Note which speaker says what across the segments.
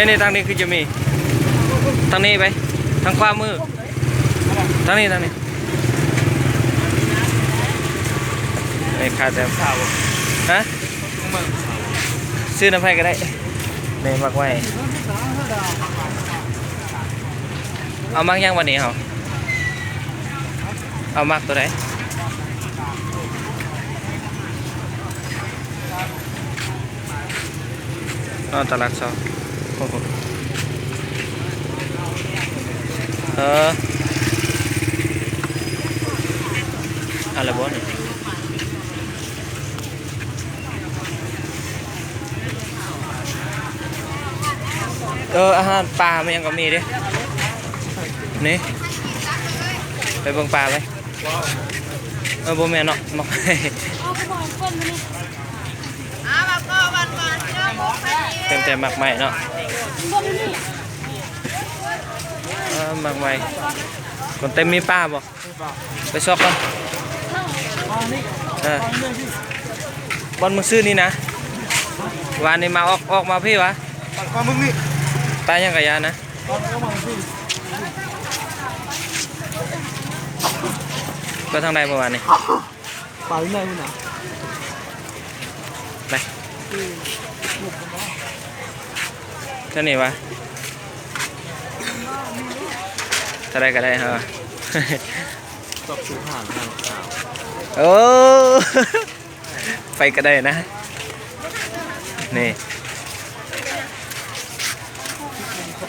Speaker 1: นี่นี่ทางนี้คือจะมีทางนี้ไปทางขวามือทางนี้ทางนี้ไม่ขาดแต่
Speaker 2: สาว
Speaker 1: ฮะซื้อน้ำไผ่ก็ได้นี่มักไว้เอามักยังวันนี้เหรอเอามักตัวไหนอ๋อตลาดซองโอ้โห เอออะไรบ้นี่เอออาหารปลามันยังก็มีดินี่ไปเบิ่งปลาไปเออบ่แม่นเนาะมัก
Speaker 3: อ่ามอน เจ้าหมูไปกิน
Speaker 1: เต็มแต่มักใหม่เนาะเออมักใหม่คนเต็มมีปลาบ่ไปซอกก่อนเออบอลมึงซื้อนี่นะวานนี้มาออกออกมาพี่วะ
Speaker 2: ปัดความมึงนี่
Speaker 1: ตายยังกะยานะ
Speaker 2: ตอนก็มาสิ
Speaker 1: ก็ทางใดเมื่อวานนี้
Speaker 2: ป่าที่ไหนมึงนะ
Speaker 1: ไป เท่านี้วะเท่าไรก็ได้ฮะ
Speaker 2: ตบสูงห่างทางสาว
Speaker 1: โอ้ไปก็ได้นะ นี่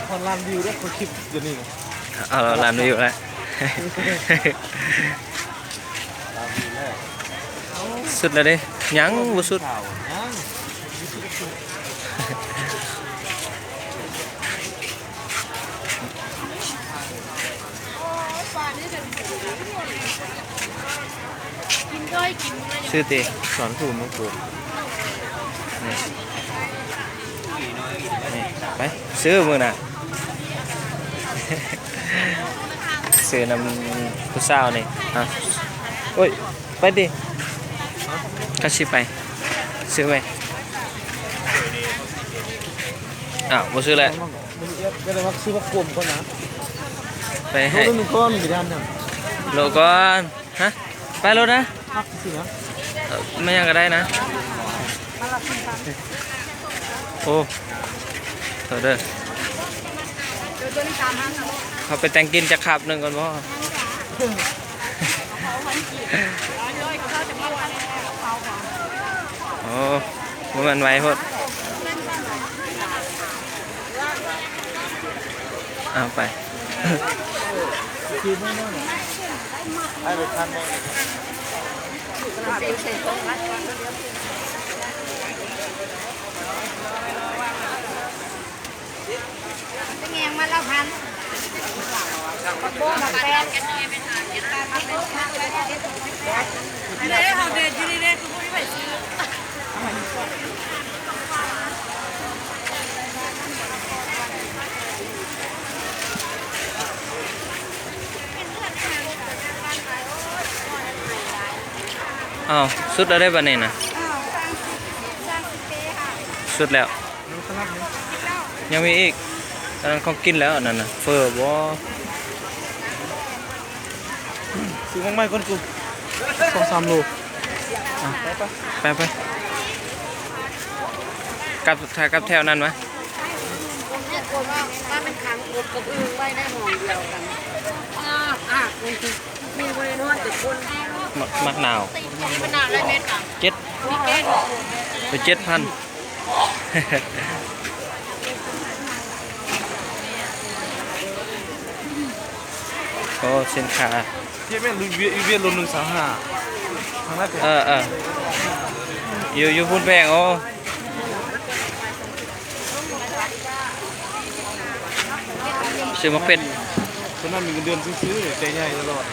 Speaker 2: คนลานวิวด้วยคนคลิปเดี๋ยวนี้นะ
Speaker 1: เอาลานวิวแล้วสุดแล้วดิยังบ่สุด
Speaker 2: ข่าวยัง
Speaker 3: กินด้วยกินด้วย
Speaker 1: ชื่อตี
Speaker 2: สอนถูกมั้งกู
Speaker 1: นี่นี่ไปซื้อมือน่ะซื้อนำผู้สาวนี่อะโอ้ยไปดิก็ชิไป ซื้อไปอ้าวบ่ซื้อแล้ว
Speaker 2: มันเอฟก็เลยว่าซื้อว่ากลมก่อนนะ
Speaker 1: ไป
Speaker 2: โท
Speaker 1: ให้
Speaker 2: ษหนึ่งก้อนกี่ด้านเนี่ย
Speaker 1: โลก่อนฮะไปรถนะ
Speaker 2: พักสินะ
Speaker 1: เอ่อไม่ยังก็ได้นะโอ้เออเด้อ
Speaker 3: เดี๋ยวตัวนี้ตามห้างนะ
Speaker 1: เขาไปแต่งกินจะขับหนึ่งก่อนพ่อ
Speaker 3: เอาเลยเขาจะมาวันเขาก่อน
Speaker 1: โอ้บ่มันไวโพดเอาไป
Speaker 2: ไม่น่าหอกไอ้ไปทันไหม
Speaker 3: เป็นไงมาละพันกระโปงมาแปดกันเลยเป็นหาเจ็ดตามาเป็นชาติแล้วเด็ดเลยเขาเด็ดอยู่นี่คือผู้ที่ไปซื้อ
Speaker 1: อ้าวสุดแล้วได้ป่ะนี่นะ
Speaker 3: อ้าวสร้างสร้างสเปค่ะ
Speaker 1: สุดแล้ว
Speaker 2: น้องสลับเนี่ย
Speaker 1: ยังมีอีกตอนนั้นเขากินแล้วอันนั่นน่ะเฟอร์บ่
Speaker 2: ซื้อมากไม่ก้อนกูสองสามโล
Speaker 1: ไปไปกลับถ่ายกลับแถวนั้นไหม
Speaker 3: ผมเนี่ยกลัวว่าว่าเป็นขังกบกับอึ่งไว้ในห้องเดียวกันอ่าอะนี่คือมีบริโภคแต่คน
Speaker 1: มักมักหนาว
Speaker 3: มีปัญหาอะไรเม็ดอะ
Speaker 1: เจ็ด
Speaker 3: มีแก้
Speaker 1: ไปเจ็ดพันโอ้สินค้า
Speaker 2: ที่แม่ลุยเวียเวียนลงหนึ่งสามห้าทางแรก
Speaker 1: เออเอออยู่อยู่พุ่นแพงโอ้ซื้อมาเป็ด
Speaker 2: คนนั้นมีเงินเดือนซื้อๆใจใหญ่ตลอด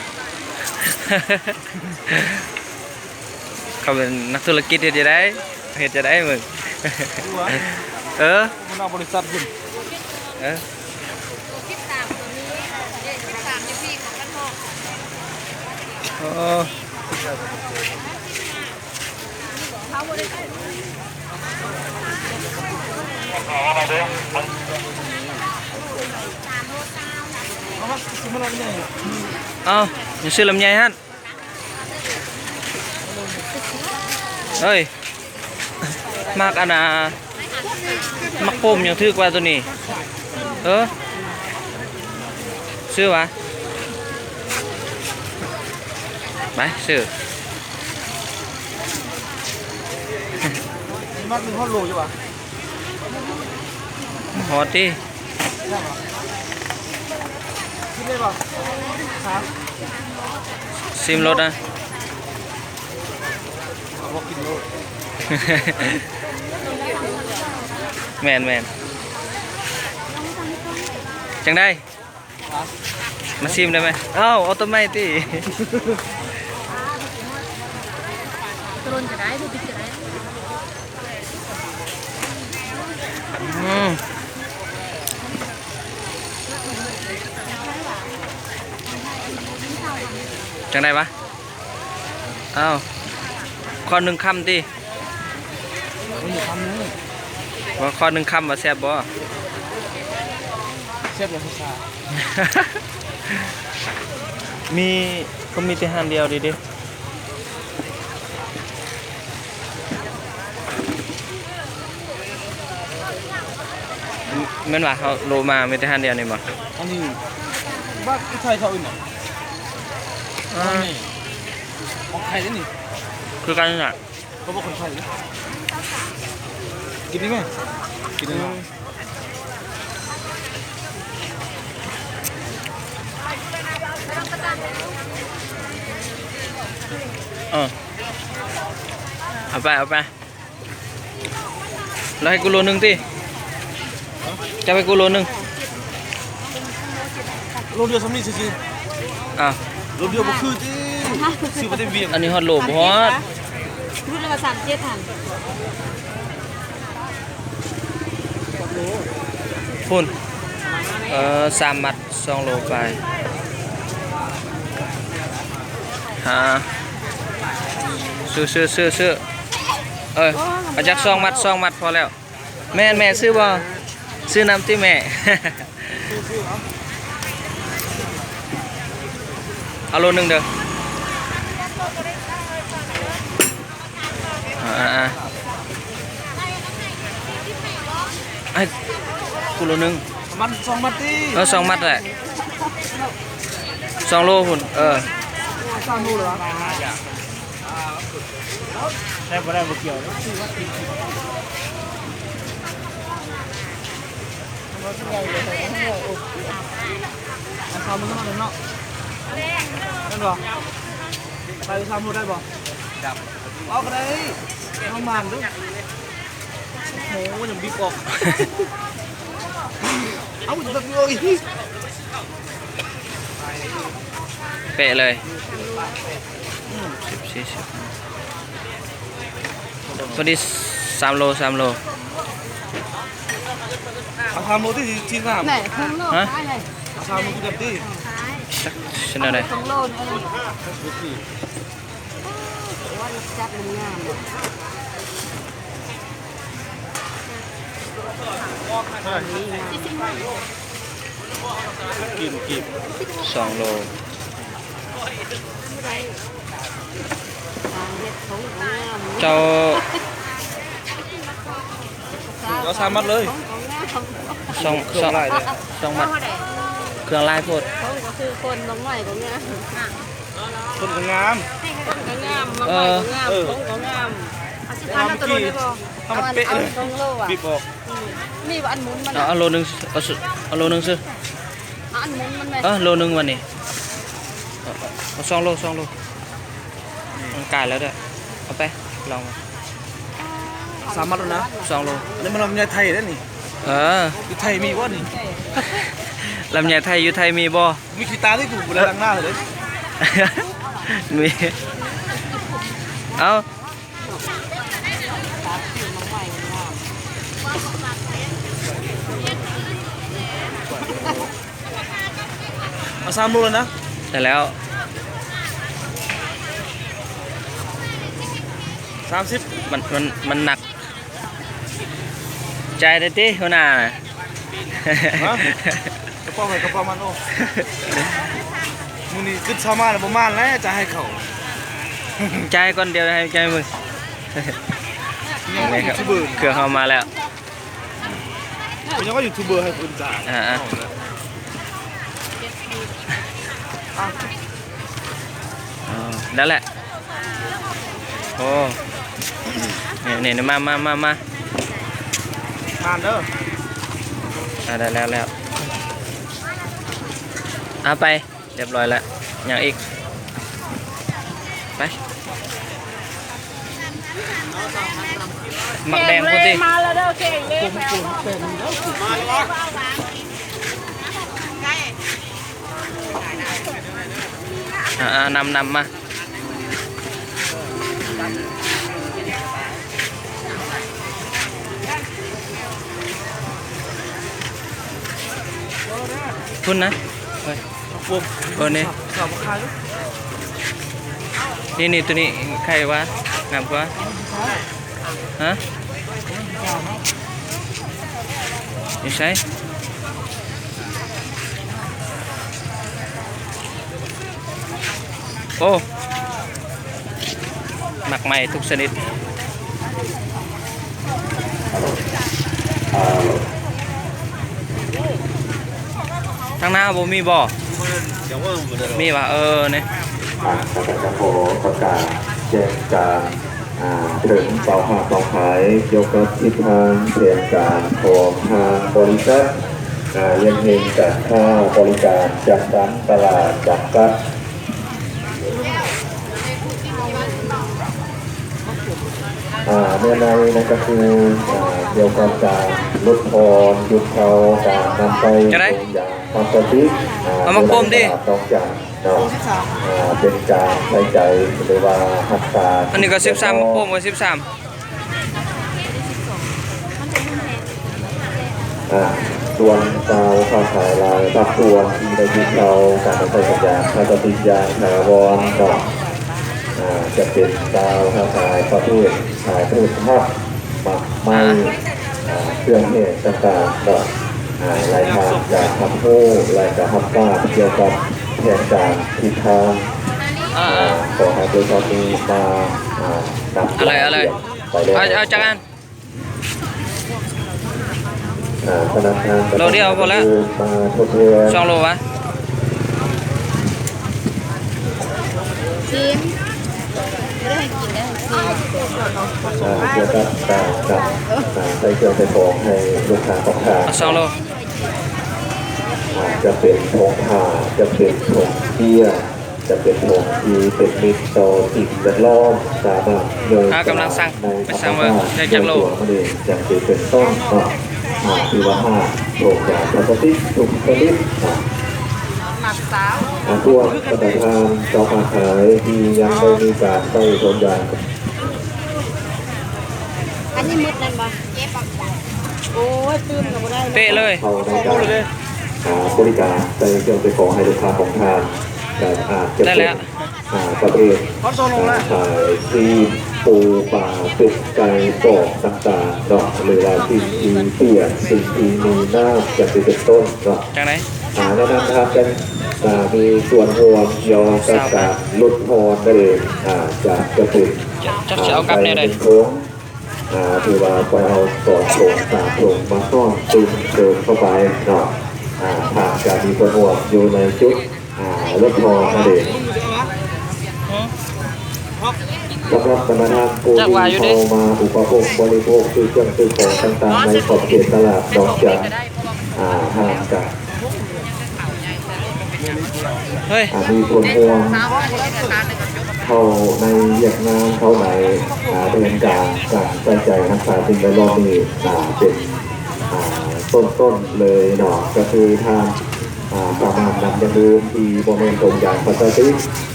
Speaker 1: เขาเป็นนักธุรกิจเฮ็ดจะได้เฮ็ดจะได้มึง
Speaker 2: รู้วะ
Speaker 1: เออ
Speaker 2: มันเอาบริษัทขึ้น
Speaker 1: เออ
Speaker 3: คิดตามตัวนี้เด็กคิดตามที่พี่ของกันพ่อ
Speaker 1: โอ้
Speaker 3: เขาบริษัท
Speaker 2: เอามาซื้อมาแล้วเนี่ย
Speaker 1: เอาอย่าซื้อลำไยฮั่นเฮ้ยมากอันน่ะมักโปมยังถือกว่าตัวนี้เออซื้อวะไปซื้อ
Speaker 2: มากหนึ่งห้อโลอยู่วะ
Speaker 1: ฮอตดิ
Speaker 2: คิดได้ป่ะครับ
Speaker 1: ซิมรถนะ จังได้ปะเอ้าข้อหนึ่งคำติ
Speaker 2: มันอยู่คำนึง
Speaker 1: ว่าข้อหนึ่งคำว่าแซ่บบ่
Speaker 2: เสียบเลยชา
Speaker 1: มีก็มีแต่หันเดียวดิดิแม่นว่าเขาโลมามีแต่หันเดียวนี่บ่
Speaker 2: อันนี้บ้านไทยเขาอื่นเหรอ
Speaker 1: อ่า
Speaker 2: ของไทยนี่
Speaker 1: คือกันน่ะ
Speaker 2: เขาบอกคนไทยเลยกินได้ไหมกินได้ไหม
Speaker 1: เออเอาไปเอาไปแล้วให้กูโลนึงติจะไปกูโลนึง
Speaker 2: โลเดียวสำนีสิ
Speaker 1: อ้า ว
Speaker 2: โลเดียวบ่คือจีซื้อมาได้เวียง
Speaker 1: อันนี้ฮอตโลบ่ฮอต
Speaker 3: รุ่นละสามเจ็ดหัน
Speaker 1: พุ่นเออสามมัดสองโลไปฮะซื้อซื้อซื้อซื้อเอ้ยเอาจากสองมัดสองมัดพอแล้ว แม่นแม่ซื้อบ่ซื้อน้ำที่แม่ เอาโลนึงเด้ออ่าอ่าไอ้กูโลนึง
Speaker 2: มันสองมัดตี
Speaker 1: เออสองมัดแหละสองโลหุ่นเออ
Speaker 2: สามโลเหรอได้บ่ได้บ่เกี่ยวอันทำมันต้องเนาะ นั่นบ่ไปทำมันได้บ่ดับเอาก็ได้เอามันด้วยโอ้โหยังบีบออกเอาจะตะกี้อีก
Speaker 1: เปะเลยสิบสี่สิบพอดีสามโลสามโล
Speaker 2: เอาทำโมที่ที่สาม
Speaker 3: ไหนครึ่งโลขายเลย
Speaker 2: เอาทำโมที่แบบที่
Speaker 1: สักชนะได้
Speaker 3: สองโลนี่เองว่าจัดมันงาม
Speaker 2: กินกิน
Speaker 1: สองโลเจ้า
Speaker 2: เราสามมัดเลย
Speaker 1: สองสองสองมัดเครื่องลายโพด
Speaker 3: เขาก็ คือคนน้องใหม่ก็งาม
Speaker 2: คนก็งาม
Speaker 3: ก็งามน้องใหม่ก็งามของก็งามเอาสิพันตัวนี้บ่
Speaker 2: ทำมันเป๊ะเลย
Speaker 3: สองโลอะ
Speaker 2: บีบออก
Speaker 3: นี่ว่าอันหมุนมัน
Speaker 1: เอาเอาโลนึงเอาสุเอาโลนึงซื้อ
Speaker 3: อันหมุนมันไหม
Speaker 1: เออโลนึงวันนี้เอาเอาเอาสองโลสองโลมันกลายแล้วเด้อเอาไปลอง
Speaker 2: สามมัดแล้วนะ
Speaker 1: สองโล
Speaker 2: นี่มันลำไยไทยได้นี่
Speaker 1: เออ
Speaker 2: อยู่ไทยมีวะนี่
Speaker 1: ลำไยไทยอยู่ไทยมีบ่
Speaker 2: มีขีตาที่กูกูเลยล้างหน้าเลย
Speaker 1: มี เอา
Speaker 2: เอาสามโลแล้วนะ
Speaker 1: แต่แล้ว
Speaker 2: สามสิบ
Speaker 1: มันมันมันหนัก ใจได้ติหัวหน้าน่ะ
Speaker 2: ก ระเป๋าให้กระเป๋ามันโอ้มูนี่ขึ้นชาวมาแล้วประมาณแล้วจะให้เขา
Speaker 1: ใจก่อนเดียวให้ใจมึง
Speaker 2: ยัง
Speaker 1: นี่
Speaker 2: ว่า
Speaker 1: ค
Speaker 2: ยู
Speaker 1: รับ
Speaker 2: ทูบเบอร์
Speaker 1: เครื่องเข้ามาแล้ว
Speaker 2: ยังว่ายูทูบเบอร์ให้คุณจ่าย
Speaker 1: อ่าอะ
Speaker 2: อะ
Speaker 1: อ๋อแล้วแหละ โอ้นี่นี่มามามามา
Speaker 2: ทานเด้อ
Speaker 1: อะได้แล้วแล้ว เอาไปเรียบร้อยแล้วอย่างอีก ไปหมักแดงพูดดิ
Speaker 3: มาแล้วเด้อเก่งเด้แปล
Speaker 1: อ่าอ่านำนำมาทุนนะ เฮ้ย
Speaker 2: พวก
Speaker 1: เออนี่
Speaker 2: สาวมาขายด้วย
Speaker 1: นี่นี่ตัวนี้ใครวะงามกว่าฮะนี่ใช่โอ้หมักใหม่ทุกชนิดทางหน้าบ่มีบ่
Speaker 2: เดี๋ยวว่า มันจะ
Speaker 1: มีวะเออเนี่ย
Speaker 4: อ่าประกาศขอประกาศแจ้งการอ่าถึงเป่าหาเป่าขายเกี่ยวกับทิศทางเปลี่ยนการของทางบริษัทอ่ายังเห็นจัดค่าบริการจัดสรรตลาดจัดกัดอ่าเมื่อในนั่นก็คืออ่าเกี่ยวกับการลดทอนหยุดเขาการนำไป
Speaker 1: จะได้
Speaker 4: ลงอย่าง ความปกติอ่
Speaker 1: เอามาก้มดิ
Speaker 4: นอกจากเนาะอ่าเป็นการใช้ใจหรือว่าหักษา
Speaker 1: อันนี้ก็สิบสามโป่งก็สิบสาม
Speaker 4: อ่าส่วนเตาข้าวขายลายตักตัวที่ได้ยึดเราการใช้สัญญาณถ้าจะติดยางถาวรก็อ่าจะเป็นเตาข้าวขายประเภทขายพืชผักหมักไม้อ่าเครื่องเทศต่างๆก็อ่า รายทางจากทำโอ้รายการทำป้าเกี่ยวกับแผนการทิศทาง
Speaker 1: อ่า
Speaker 4: อ่าขอให้บริษัทนี้มาอ่านำ
Speaker 1: อะไรอะไร
Speaker 4: ไปเลย
Speaker 1: เอาเอาจังอัน
Speaker 4: อ่าธนาคาร
Speaker 1: โลเดียวพอแล้ว
Speaker 4: มาทบทวน
Speaker 1: สองโลวะ
Speaker 3: ซิมไม่ได้ให้กินได้ซิม
Speaker 4: อ่าเกี่ยวกับการจัดอ่าใช้เครื่องใช้ของให้ลูกค้าของทาง
Speaker 1: เอาสองโล
Speaker 4: อ่า จะเป็นผงผ่าจะเป็นผงเบียจะเป็นผงที่เป็นมิตรต่อสิ่งแวดล้อมสามารถโยน
Speaker 1: กำลังสั่ง
Speaker 4: ใน
Speaker 1: ไปสั่งว่าได้จักโล
Speaker 4: ตัวมันเองอย่างที่เป็นต้นก็อ่าคือว่าห้าโรงยาพลาสติกทุกชนิดอ่า
Speaker 3: หมักสาว
Speaker 4: อาพวกปฏิทานเจ้ามาขายที่ยังไม่มีการใช้ทนยาง
Speaker 3: อันนี้มุดนั่นบ่เจ๊ปักโอ้ยตื่นก็บ่ได้
Speaker 1: เป๊ะเลย
Speaker 4: เข้าใน การอ่าบริการใช้เครื่องใช้ของให้ลูกค้าของทานแต่อาจจะ
Speaker 1: ได้
Speaker 4: เป็
Speaker 1: แล้
Speaker 4: น
Speaker 1: ว
Speaker 4: อ่าประเภท
Speaker 2: คอนโซลลงแล้ว
Speaker 4: ขายซีนปูปลาเป็ดไก่กรอบต่างๆเนาะหรือว่าสิ่งที่เปียกสิ่งที่มีน้ำอย่างที่เป็นต้นเนาะ
Speaker 1: จังไหน
Speaker 4: หาแนะนำทางกันอ่ามีส่วนห่วงเกี่ยวกับการลดพรนั่นเองอ่าจากกระติก
Speaker 1: จักจะเอากลับเนี่ยเลย
Speaker 4: โค้งอ่าถือว่าไปเอาสองโถงสามโถงมาซ่อนตึงเดินเข้าไปเนาะ อ่าผ่านการมีคนห่วงอยู่ในจุดอ่ารถพอนั่นเองสำหรับธนาคารผู้
Speaker 1: จัก
Speaker 4: ที่
Speaker 1: ว่าอยู่ดิ
Speaker 4: เข้ามาอุปโภคบริโภคซื้อเครื่องซื้อของต่างๆในขอบเขตตลาดดอกจันอ่าห่างจาก
Speaker 1: เฮ้ย
Speaker 4: อ่ามีคนห่วงเข้าในเหยียดงานเข้าในอ่าดำเนินการการใส่ใจรักษาสิ่งแวดล้อมนี่อ่าเป็นอ่า ต้นต้นๆเลยเนาะก็คือทางอ่าสามารถนำยาดื่มที่บริเวณตรงยางพลาสติก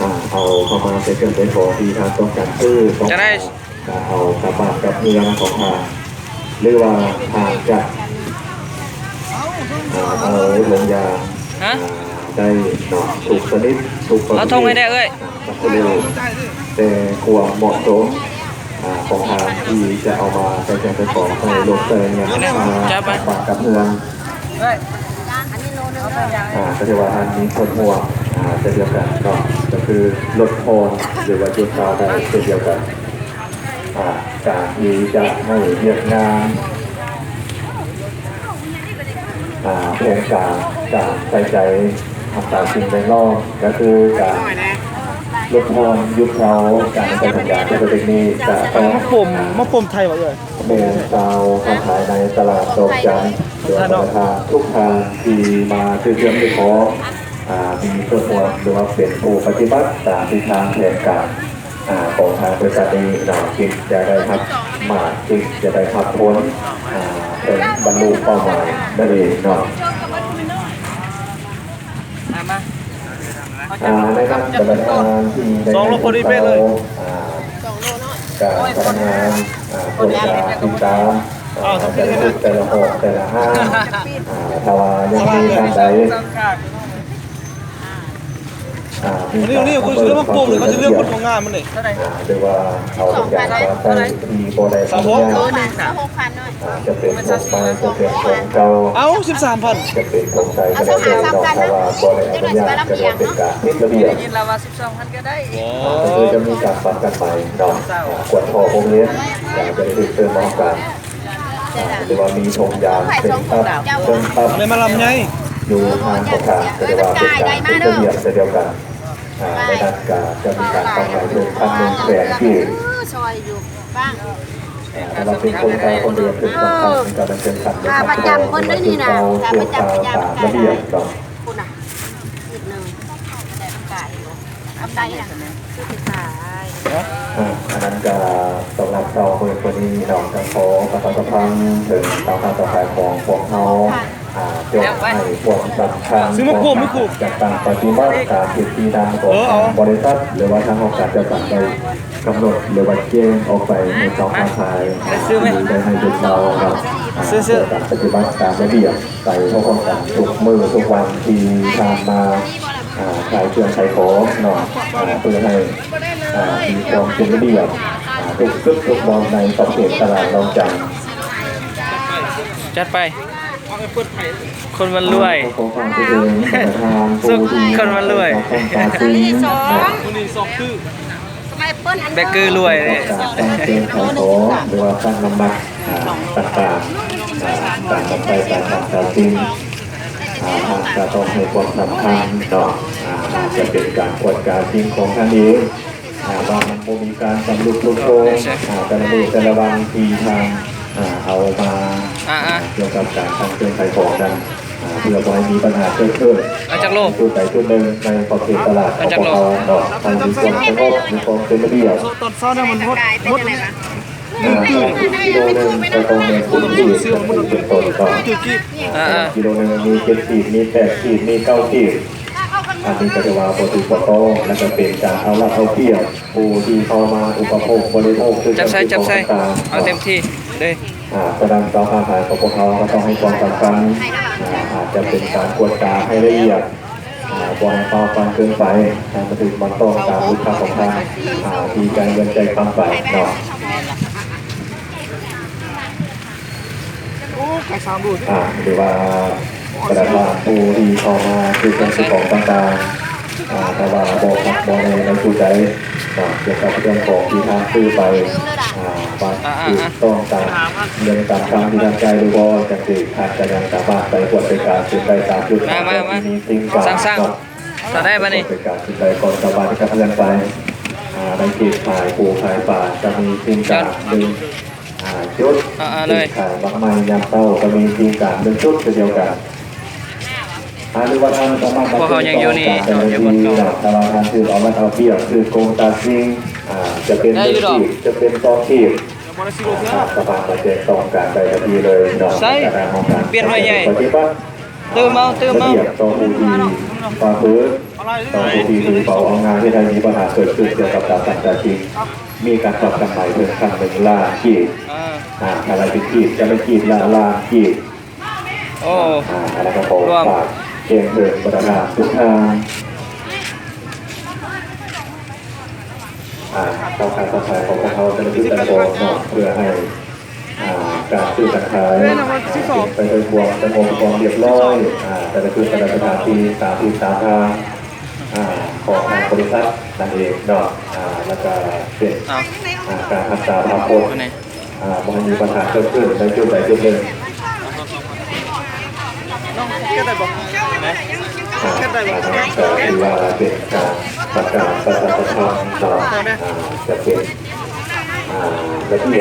Speaker 4: อ่าเอาเข้ามาเป็นเครื่องเป็นของที่ทางต้องการซื้อต้อง
Speaker 1: จะ
Speaker 4: การ
Speaker 1: ได้
Speaker 4: การเอากลับบ้านกับเมืองของทางหรือว่าทางจากอ่าเอาลงยาง
Speaker 1: ฮะ
Speaker 4: ได้หนอถูกชนิดถูก
Speaker 1: เอาทงให้ได้เอ้ย
Speaker 4: ตักเร็วแต่ควรเหมาะสมอ่า ของทางที่จะเอามาใช้แจงเป็นของในรถเตยเนี่ยมาฝากกับเมือง
Speaker 3: อ่า
Speaker 4: ก็จะว่าทางนี้คนห่วอ่าจะเดียวกันเนาะก็คือลดโคนหรือว่าจุดตาได้เช่นเดียวกันอ่าการที่จะให้เรียกงานอ่าโครงการการใส่ใจทำตามสิ่งในรอบก็คือการ ลดโคนยุบเขาการใช้สัญญาณที่เป็นนี้จะต้อง
Speaker 2: มะปุ่มมะปุ่มไทยวะเลย
Speaker 4: เมนซาวค้าขายในตลาดดอกจันทร์โดยราคาทุกทางที่มาซื้อเครื่องมือของอ่ามีส่วนหัวหรือว่าเป็นผู้ปฏิบัติตามที่ทางแผนการอ่าของทางบริษัทนี้เราคิดจะได้ครับมาคิดจะได้ครับพ้นอ่าเป็นบรรลุเป้าหมายได้เลยเนาะ
Speaker 2: มามา
Speaker 4: อ่าในการปฏิบัติงานที่ได้
Speaker 2: สองโลพอดีเป๊ะเลย
Speaker 4: อ่าการพัฒนาอ่าโครงการติดตามอ่าแต่ละจุดแต่ละหอกแต่ละห้างอ่าถ้าว่ายังมีท่านใดอ่ามี
Speaker 2: นี่นี่คุณซื้อมะปุ่มเลยเขาจะเลือกคนของงานมันเลย
Speaker 4: อ่าหรือว่าเอาทุกอย่างมาใส่ที่โบได
Speaker 2: สาม
Speaker 4: ทำ
Speaker 2: หก
Speaker 4: งาน
Speaker 3: โลนึงหกพันหน่อย
Speaker 4: จะเป็นของไม้จะเป็นของเก่า
Speaker 2: เอาสิบสามพัน
Speaker 4: จะเป็นของใส่ก็ได้เป็นดอกถ้าว่าโบได้ทำงานจะเป็นการพิจารณา
Speaker 2: ยินละว่าสิบสองพันก็ได้
Speaker 4: ก็คือจะมีการฟังกันใหม่เนาะกวดคอโรงเรียนอยากจะได้ติดเตือนน้องกันอ่าหรือว่ามีชมยามเป็นตับเป็นตับ
Speaker 2: เลยมาลำไง
Speaker 4: อยู่ทางประกาศจะได้ว่าเป็นการเป็นระเบียบเดียวกัน อ่าในนั้นก็จะมีการฟังใหม่เป็นพันหนึ่งแสนที่
Speaker 3: ซอยอยู่บ้าง
Speaker 4: เราเป็นคนไทยคนเดียวเป็นสำคัญในการเป็นพันเป็นพันเราเพื่อข่าวตามระเบียบเนาะ
Speaker 3: คุณอะนิดนึงแต่ต้องกายทำได้อะคือติดขาย
Speaker 4: อันนั้นก็สำหรับเราคนนี้น้องจะขอประชาสัมพันธ์ถึงตามการต่อไปของพวกเขาอ่า จงให้พวกสำคัญจากการปฏิบัติการผิดที่ทางของบริษัทหรือว่าทางองค์การจะสั่งไปกำหนดหรือว่าแจ้งออกไปในช่องทางขายได้ให้ทุกเราครับการปฏิบัติตามระเบียบใส่พวกของกันทุกมือทุกวันที่ทางมาอ่าขายเครื่องขายของเนาะอ่าเพื่อให้อ่ามีความเป็นระเบียบอ่าทุกทุกทุกมองในขอบเขตตลาดรองจันทร์
Speaker 1: จัดไป คนมันรวย
Speaker 4: ของความเป็นเองประธานผู้ที่
Speaker 1: คนมันรวย
Speaker 4: ต้องการซื้อ
Speaker 3: สอง
Speaker 2: มันนี่สองคือ
Speaker 3: ทำไมเปิ้ลอัน
Speaker 1: แบกเกอร์รวยเลย
Speaker 4: การตั้งเกณฑ์ขายของหรือว่าตั้งน้ำหนักอ่าต่างๆอ่าการตัดไปการทำการจริงอ่าทางจะต้องให้ความสำคัญเนาะอ่าอาจจะเป็นการกวดการจริงของท่านเองอ่าว่ามันบ่มีการสำรุปลุกโชงอ่าแต่ละมือแต่ละวันที่ทางอ่า เอามา
Speaker 1: อ่าอ่า
Speaker 4: เกี่ยวกับการทำเครื่องขายของนั้นอ่าเพื่อไม่ให้มีปัญหาเกิดขึ้น
Speaker 1: เอาจากโลก
Speaker 4: จุดใดจุดหนึ่งในขอบเขตตลาดของพวกเราเนาะทางมีความสงบมีความเป็นระเบียบ
Speaker 2: ตอนเช้าเนี่ยมันหด
Speaker 3: กายเป็น
Speaker 2: หด
Speaker 3: อะไรบ้าง
Speaker 4: อ่ากิโลหนึ่งก็ต้องเป็นผู้ที่เป็นต้นก่อน
Speaker 2: จุดกีบ
Speaker 1: อ่าอ่า
Speaker 4: กิโลหนึ่งมีเจ็ดขีดมีแปดขีดมีเก้าขีดอันนี้ก็จะว่าปฏิปโตและก็เป็นการเอาละเอาเปรียบผู้ที่เข้ามาอุปโภคบริโภคคือ
Speaker 1: จับใส่จับใส่
Speaker 4: ต่างๆ
Speaker 1: เอาเต็มที่ เลย
Speaker 4: อ่าประดานการค้าขายของพวกเขาก็ต้องให้ความสำคัญอ่าอาจจะเป็นการกวดกาให้ละเอียดอ่าบอลต่อฟังเกินไปการปฏิบัติต้อตามลูกค้าของทางอ่าที่ใจเงินใจคำไปเนาะ
Speaker 2: โอ้ขายสามรูด
Speaker 4: อ่าหรือว่าประดานผู้ที่เข้ามาคือการซื้อของต่างๆอ่าแต่ว่าบอกบอกในในผู้ใจเนาเกี่ยวกับเรื่องของที่ทางซื้อไป อ่าว่าถูกต้องตามเงินตามคำที่ทางใจหรือว่าจะติดอาจจะยังสามารถไปกวดเป็นการซื้อไปตามจุด
Speaker 1: มามามา
Speaker 4: ที่จริง
Speaker 1: สร้างสร้าง
Speaker 4: เนาะ
Speaker 1: ต่อได้ปะนี่
Speaker 4: เป็นการซื้อไปก่อนชาบ้านที่กำลังไปอ่าในเขตขายปูขายป่าจะมีทีมการหนึ่งชุด
Speaker 1: อาเลย
Speaker 4: ขายบางไม้ยำเต้าก็มีทีมการหนึ่งชุดเช่นเดียวกันอาหรือว่าทางสมารถ
Speaker 1: พวกเขายังอยู่นี่
Speaker 4: แต่ละ
Speaker 1: อยู่
Speaker 4: ที
Speaker 1: บนเกา
Speaker 4: ต่ว่าทางคือเอามาเอาเปรียบคือโกงตาซิง อ่าจะเป็น
Speaker 1: ได้
Speaker 4: เด็
Speaker 1: อยู่ดอก
Speaker 4: กีจะเป็นตองขีบ
Speaker 2: มอเตอร์ซิโลเพื่อ
Speaker 4: อ่าสภาพประเทศต้องการไปทันทีเลยเนาะ
Speaker 1: ใช่
Speaker 4: แต่ทางของการ
Speaker 1: เปลี่ยนหน่วยใหญ่
Speaker 4: ปฏิบัติ
Speaker 1: ตื่มเอาตื่มเอา
Speaker 4: ระเบียบต่อผู้ที่ฝ่าฝืน
Speaker 2: อะไร
Speaker 4: ต่อผู้ที่ถือเป่าเอางานที่ไทยมีปัญหาเกิดขึ้นเกี่ยวกับการตัดแต่จริงมีการปรับกันใหม่ถึงขั้นเป็นล่าขีด
Speaker 1: อ่า
Speaker 4: อ่าอะไรเป็นขีดจะเป็นขีดล่าล่าขีด
Speaker 1: โอ้
Speaker 4: อ่าอะไรก็ขอ
Speaker 1: รวม
Speaker 4: ฝากเกมเดินประดาทุกทาง อ่าเข้าขายเข้าขายของพวกเขาจะเป็นแต่ละคนเนเพื่อให้อ่าการซื้อการขายไปโดยรวกจะมสงบความเรียบร้อยอ่าแต่ละคือแต่ละสถานที่ตามที่ตามทางอ่าของทางบริษัทนั่นเองเนาะอ่าแล้วก็เป็น
Speaker 1: เอา
Speaker 4: อ่าการรักษาภาพโพจน์
Speaker 1: ตัวไหน
Speaker 4: อ่ามันมีปัญหาเกิดขึ้นในจุดใดจุดหนึ่ง
Speaker 2: น้บองแค่ได้บ่
Speaker 4: อ่าก็คือว่าเป็นก ประกาศประชาสัมพันธ์ต่ออ่าจะเป็นอ่าระเบียบ